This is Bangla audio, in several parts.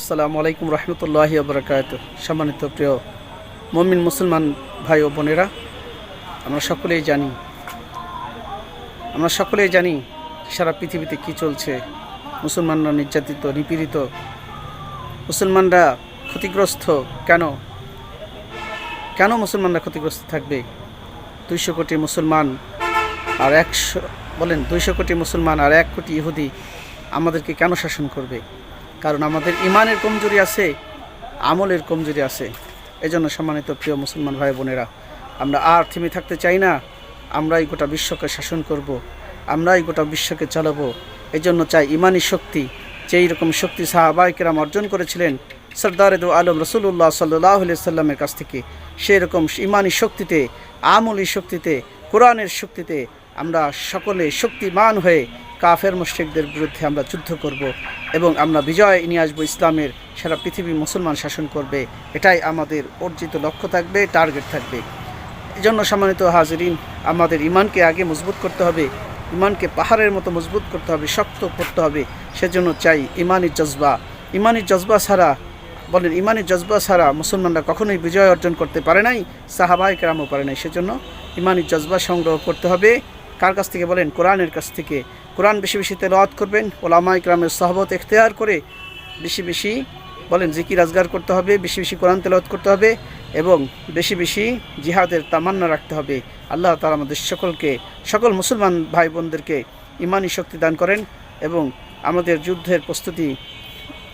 আসসালামু আলাইকুম রহমতুল্লাহি বরকাত সম্মানিত প্রিয় মমিন মুসলমান ভাই ও বোনেরা, আমরা সকলেই জানি, আমরা সকলেই জানি সারা পৃথিবীতে কি চলছে। মুসলমানরা নির্যাতিত, নিপীড়িত। মুসলমানরা ক্ষতিগ্রস্ত কেন? কেন মুসলমানরা ক্ষতিগ্রস্ত থাকবে? দুইশো কোটি মুসলমান আর একশো, বলেন দুইশো কোটি মুসলমান আর এক কোটি ইহুদি আমাদেরকে কেন শাসন করবে? কারণ আমাদের ইমানের কমজোরি আছে, আমলের কমজোরি আছে এজন্য সম্মানিত প্রিয় মুসলমান ভাই বোনেরা, আমরা আর থেমে থাকতে চাই না আমরাই গোটা বিশ্বকে শাসন করব। আমরাই গোটা বিশ্বকে চালাবো এই জন্য চাই ইমানি শক্তি, যেই রকম শক্তি সাহাবাইকেরাম অর্জন করেছিলেন, সর্দার দু আলম রসুল্লাহ সাল্লাহ সাল্লামের কাছ থেকে সেই রকম ইমানি শক্তিতে, আমলি শক্তিতে, কোরআনের শক্তিতে আমরা সকলে শক্তিমান হয়ে কাফের মুশ্রিকদের বিরুদ্ধে আমরা যুদ্ধ করব এবং আমরা বিজয় নিয়ে আসব ইসলামের সারা পৃথিবী মুসলমান শাসন করবে। এটাই আমাদের অর্জিত লক্ষ্য থাকবে, টার্গেট থাকবে। এই জন্য সম্মানিত হাজরিন, আমাদের ইমানকে আগে মজবুত করতে হবে ইমানকে পাহাড়ের মতো মজবুত করতে হবে, শক্ত করতে হবে। সেজন্য চাই ইমানি জজবা। ইমানি জজবা ছাড়া, বলেন ইমানি জজবা ছাড়া মুসলমানরা কখনোই বিজয় অর্জন করতে পারে নাই সাহাবাই কেরামও পারে নাই। সেজন্য ইমানি জজবা সংগ্রহ করতে হবে। কার কাছ থেকে বলেন? কোরআনের কাছ থেকে। কোরআন বেশি বেশি তেলাওয়াত করবেন। ওলামা ইকরামের সহবত এখতেয়ার করে বেশি বেশি বলেন জিকির রাজগার করতে হবে, বেশি বেশি কোরআন তেলাওয়াত করতে হবে এবং বেশি বেশি জিহাদের তামান্না রাখতে হবে। আল্লাহ তালা আমাদের সকলকে, সকল মুসলমান ভাই বোনদেরকে ইমানি শক্তি দান করেন এবং আমাদের যুদ্ধের প্রস্তুতি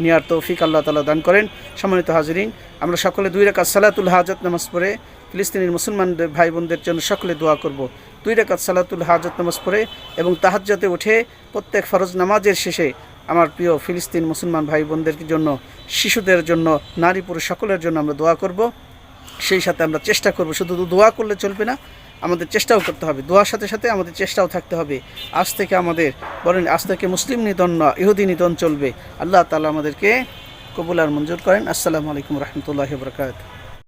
নেওয়ার তৌফিক আল্লাহ তালা দান করেন। সম্মানিত হাজরিন, আমরা সকলে দুই রেখাত সালাতুল হাজত নামাজ পড়ে ফিলিস্তিনের মুসলমান ভাই বোনদের জন্য সকলে দোয়া করব। দুই রেখাত সালাতুল হাজত নামাজ পড়ে এবং তাহাজ্জাতে উঠে প্রত্যেক ফরজ নামাজের শেষে আমার প্রিয় ফিলিস্তিন মুসলমান ভাই বোনদের জন্য, শিশুদের জন্য নারী পুরুষ সকলের জন্য আমরা দোয়া করব। সেই সাথে আমরা চেষ্টা করব। শুধু দোয়া করলে চলবে না, আমাদের চেষ্টাও করতে হবে। দোয়ার সাথে সাথে আমাদের চেষ্টাও থাকতে হবে। আজ থেকে আমাদের, বলেন, আজ থেকে মুসলিম নিধন না ইহুদি নিধন চলবে। আল্লাহ তালা আমাদেরকে কবুল আর মঞ্জুর করেন। আসসালামু আলাইকুম রহমতুল্লাহ বরকাত